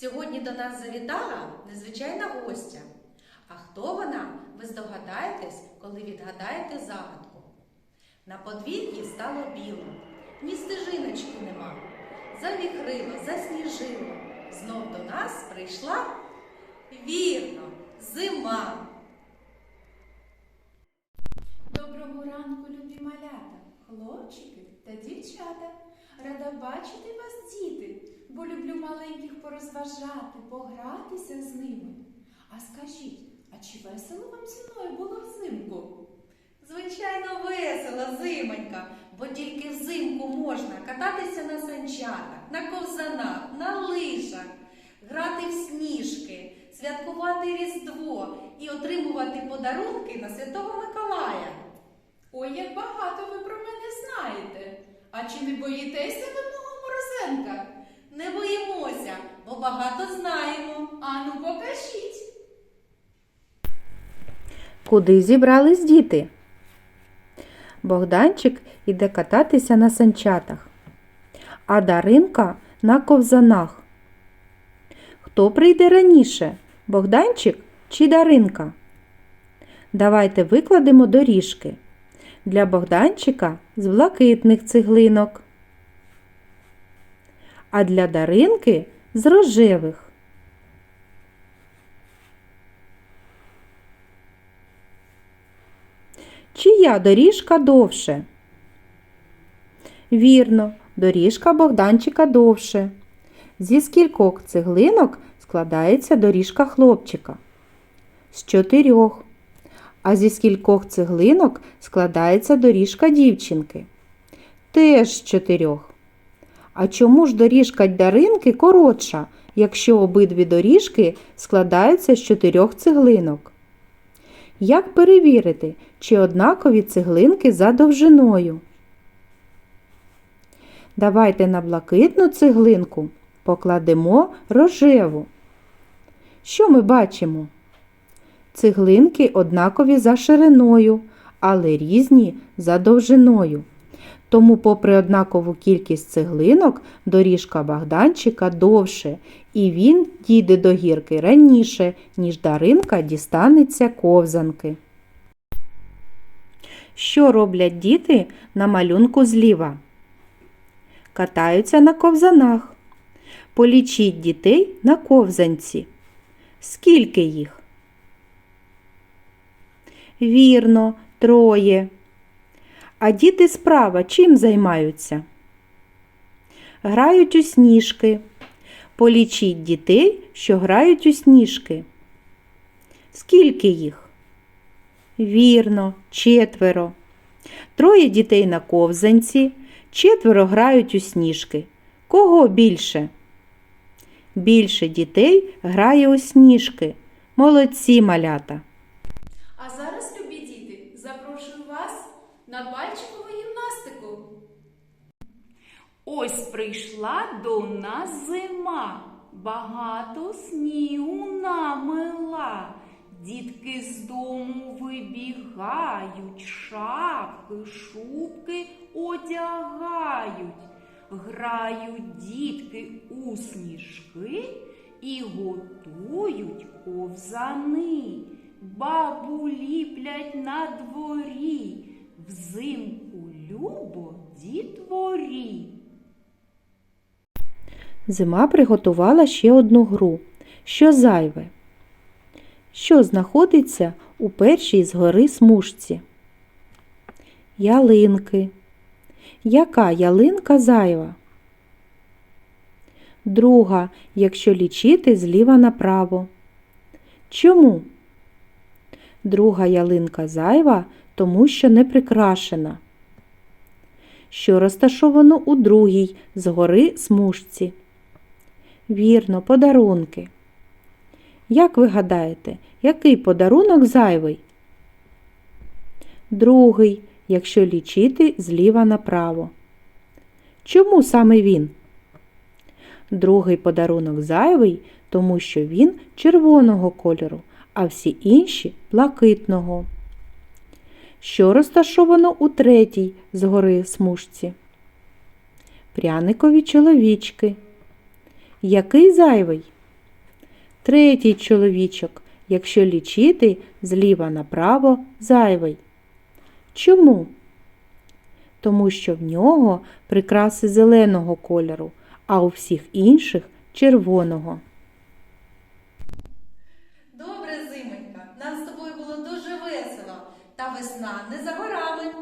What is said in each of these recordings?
Сьогодні до нас завітала незвичайна гостя. А хто вона, ви здогадаєтесь, коли відгадаєте загадку. На подвір'ї стало біло, ні стежиночки нема. Завіхрило, засніжило. Знов до нас прийшла вірно, зима. Доброго ранку, любі малята, хлопчики та дівчата. Рада бачити вас, діти, бо люблю маленьких порозважати, погратися з ними. А скажіть, а чи весело вам зі мною було взимку? Звичайно, весело, зимонька, бо тільки взимку можна кататися на санчатах, на ковзанах, на лижах, грати в сніжки, святкувати Різдво і отримувати подарунки на Святого Миколая. Ой, як багато ви про мене знаєте. А чи не боїтеся ви мого морозенка? Не боїмося, бо багато знаємо. Ану, покажіть. Куди зібрались діти? Богданчик іде кататися на санчатах, а Даринка на ковзанах. Хто прийде раніше? Богданчик чи Даринка? Давайте викладемо доріжки. Для Богданчика з блакитних цеглинок, а для Даринки з рожевих. Чия доріжка довше? Вірно, доріжка Богданчика довше. Зі скількох цеглинок складається доріжка хлопчика? З чотирьох. А зі скількох цеглинок складається доріжка дівчинки? Теж з чотирьох. А чому ж доріжка Даринки коротша, якщо обидві доріжки складаються з чотирьох цеглинок? Як перевірити, чи однакові цеглинки за довжиною? Давайте на блакитну цеглинку покладемо рожеву. Що ми бачимо? Цеглинки однакові за шириною, але різні за довжиною. Тому, попри однакову кількість цеглинок, доріжка Богданчика довше, і він дійде до гірки раніше, ніж Даринка дістанеться ковзанки. Що роблять діти на малюнку зліва? Катаються на ковзанах. Полічіть дітей на ковзанці. Скільки їх? Вірно, троє. А діти справа чим займаються? Грають у сніжки. Полічіть дітей, що грають у сніжки. Скільки їх? Вірно, четверо. Троє дітей на ковзанці, четверо грають у сніжки. Кого більше? Більше дітей грає у сніжки. Молодці малята. А зараз, любі діти, запрошую вас на пальчикову гімнастику. Ось прийшла до нас зима, багато снігу намила. Дітки з дому вибігають, шапки, шубки одягають. Грають дітки у сніжки і готують ковзани. Бабу ліплять на дворі, взимку любо дітворі. Зима приготувала ще одну гру. Що зайве? Що знаходиться у першій згори смужці? Ялинки. Яка ялинка зайва? Друга, якщо лічити зліва направо. Чому? Друга ялинка зайва, тому що не прикрашена. Що розташовано у другій згори смужці. Вірно, подарунки. Як ви гадаєте, який подарунок зайвий? Другий, якщо лічити зліва направо. Чому саме він? Другий подарунок зайвий, тому що він червоного кольору, а всі інші блакитного. Що розташовано у третій згори смужці? Пряникові чоловічки. Який зайвий? Третій чоловічок, якщо лічити зліва направо зайвий. Чому? Тому що в нього прикраси зеленого кольору, а у всіх інших червоного. Добре, зимонька, нам з тобою було дуже весело, та весна не за горами.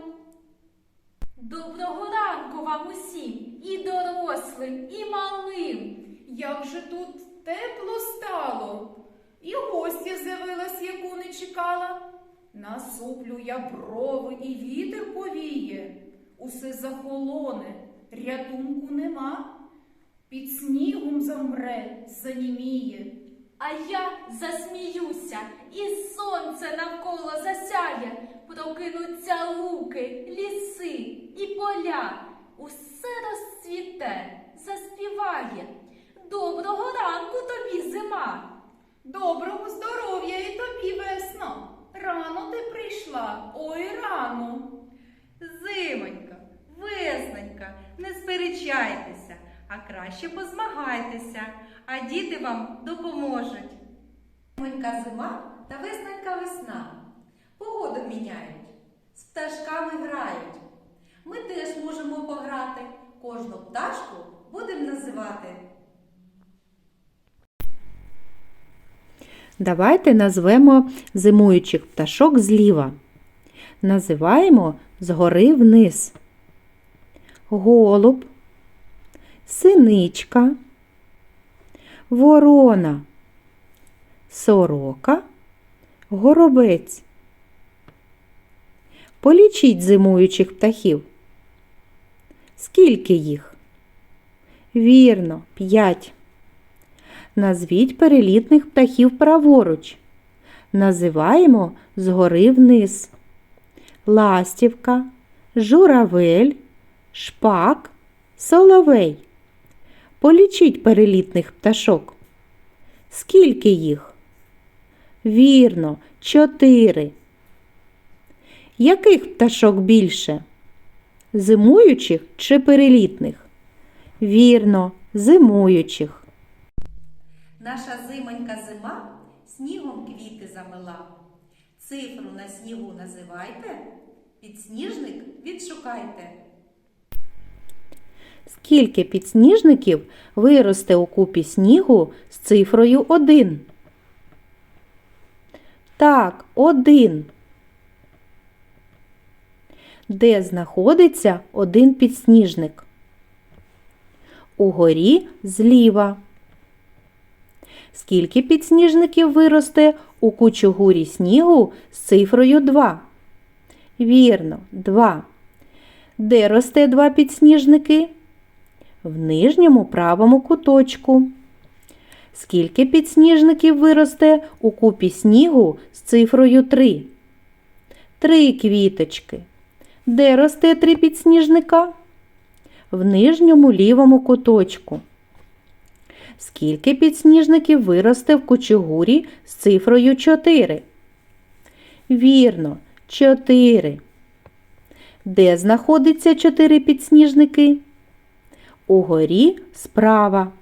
Доброго ранку вам усім, і дорослим, і малим. Як же тут тепло стало, і гостя з'явилась, яку не чекала. Насуплю я брови, і вітер повіє, усе захолоне, рятунку нема. Під снігом замре, заніміє. А я засміюся, і сонце навколо засяє, прокинуться луки, ліси і поля. Усе розцвіте, заспіває. Доброго ранку тобі, зима. Доброго здоров'я і тобі, весно. Рано ти прийшла, ой рано. Зимонька, веснонька, не сперечайтеся, а краще позмагайтеся, а діти вам допоможуть. Зимонька зима та веснонька весна. Погоду міняють, з пташками грають. Ми теж можемо пограти, кожну пташку будемо називати. Давайте назвемо зимуючих пташок зліва. Називаємо згори вниз. Голуб, синичка, ворона, сорока, горобець. Полічіть зимуючих птахів. Скільки їх? Вірно, п'ять. Назвіть перелітних птахів праворуч. Називаємо згори вниз. Ластівка, журавель, шпак, соловей. Полічіть перелітних пташок. Скільки їх? Вірно, чотири. Яких пташок більше? Зимуючих чи перелітних? Вірно, зимуючих. Наша зимонька зима снігом квіти замила. Цифру на снігу називайте, підсніжник відшукайте. Скільки підсніжників виросте у купі снігу з цифрою 1? Так, один. Де знаходиться один підсніжник? Угорі зліва. Скільки підсніжників виросте у кучугурі снігу з цифрою 2? Вірно, 2. Де росте два підсніжники? В нижньому правому куточку. Скільки підсніжників виросте у купі снігу з цифрою 3? Три квіточки. Де росте три підсніжника? В нижньому лівому куточку. Скільки підсніжників виросте в кучугурі з цифрою 4? Вірно, 4. Де знаходиться 4 підсніжники? Угорі справа.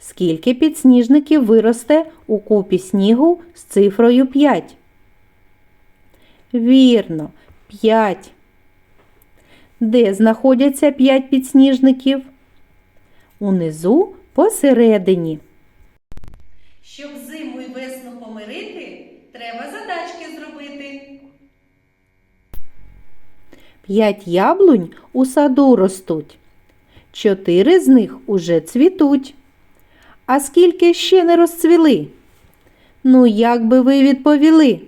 Скільки підсніжників виросте у купі снігу з цифрою 5? Вірно, 5. Де знаходяться 5 підсніжників? Унизу посередині. Щоб зиму і весну помирити, треба задачки зробити. П'ять яблунь у саду ростуть. Чотири з них уже цвітуть. А скільки ще не розцвіли? Ну, як би ви відповіли?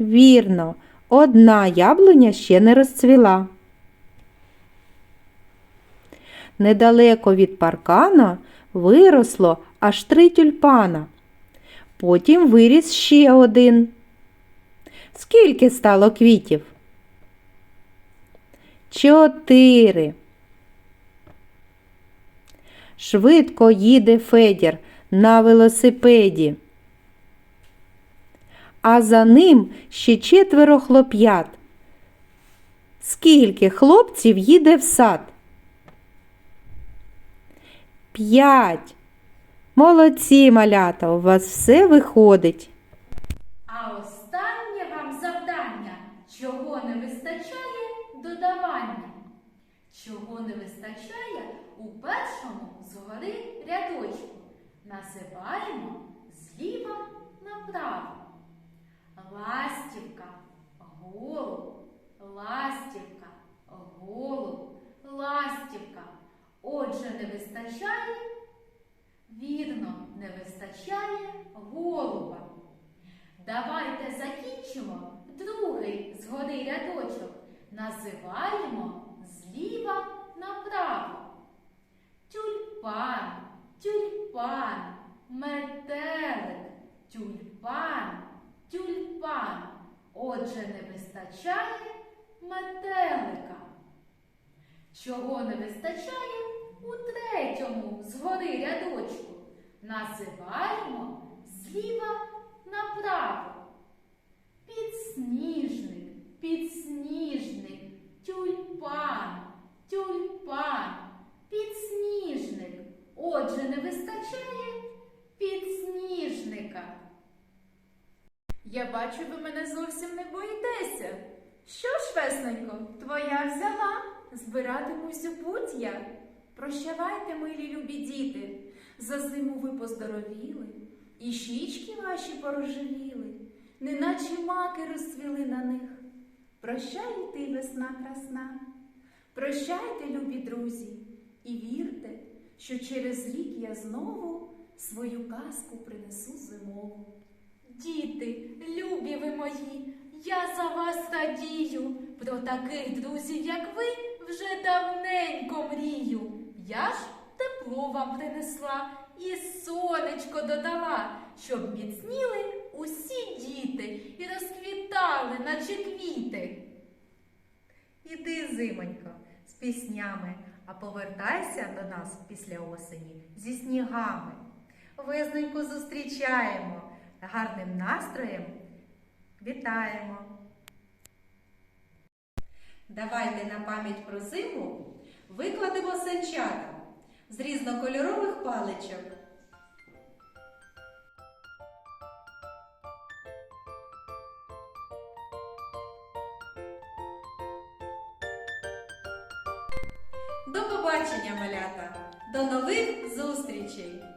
Вірно, одна яблуня ще не розцвіла. Недалеко від паркана виросло аж три тюльпана. Потім виріс ще один. Скільки стало квітів? Чотири. Швидко їде Федір на велосипеді. А за ним ще четверо хлоп'ят. Скільки хлопців їде в сад? П'ять. Молодці, малята, у вас все виходить. А останнє вам завдання, чого не вистачає додавання. Чого не вистачає у першому згори рядочку. Називаємо зліва направо. Ластівка, голуб, ластівка, голуб, ластівка. Отже, не вистачає, вірно, не вистачає голуба. Давайте закінчимо другий згори рядочок. Називаємо зліва направо. Тюльпан, тюльпан, метелик, тюльпан, тюльпан. Отже, не вистачає метелика. Чого не вистачає у третьому згори рядочку? Називаємо зліва направо. Підсніжник, підсніжник, тюльпан, тюльпан, підсніжник. Отже, не вистачає підсніжника. Я бачу, ви мене зовсім не боїтеся. Що ж, весненько, твоя взяла, збиратимусь у путь я. Прощавайте, милі любі діти, за зиму ви поздоровіли, і щічки ваші порожевіли, неначе маки розцвіли на них. Прощай ти, весна красна. Прощайте, любі друзі, і вірте, що через рік я знову свою казку принесу зимову. Діти, любі ви мої, я за вас радію. Про таких друзів, як ви, вже давненько мрію. Вам принесла і сонечко додала, щоб міцніли усі діти і розквітали, наче квіти. Іди, зимонько, з піснями, а повертайся до нас після осені зі снігами. Весненьку зустрічаємо, гарним настроєм вітаємо. Давайте на пам'ять про зиму викладемо санчата з різнокольорових паличок. До побачення, малята! До нових зустрічей!